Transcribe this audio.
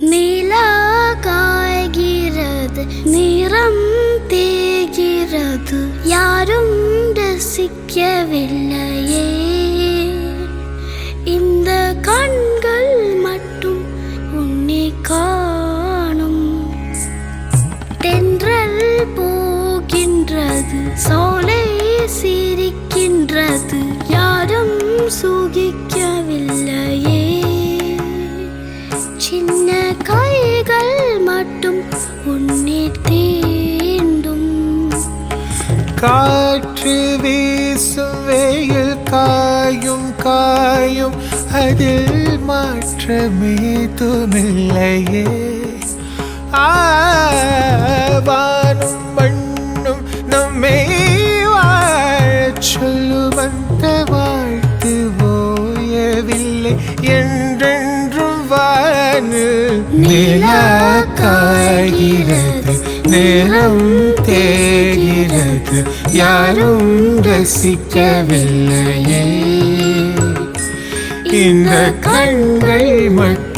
நிலா காய்கிறது நிறம் தேகிறது யாரும் ரசிக்கவில்லையே இந்த கண்கள் மட்டும் உன்னை காணும் தென்றல் போகின்றது சோலை காட்டும் உன்னே தேண்டும் காற்று வீசும் வெயில் காயும் காயும். அதில் மாற்றமே துணில்லையே. வானும் மண்ணும் நம்மை வாழச் சொல்லும் அந்த வாழ்த்து ஓயவில்லை. என் நிலாக்காகிறது நிறம் தேகிறது யாரும் ரசிக்கவில்லையே. இந்த கண்கள் மட்டும்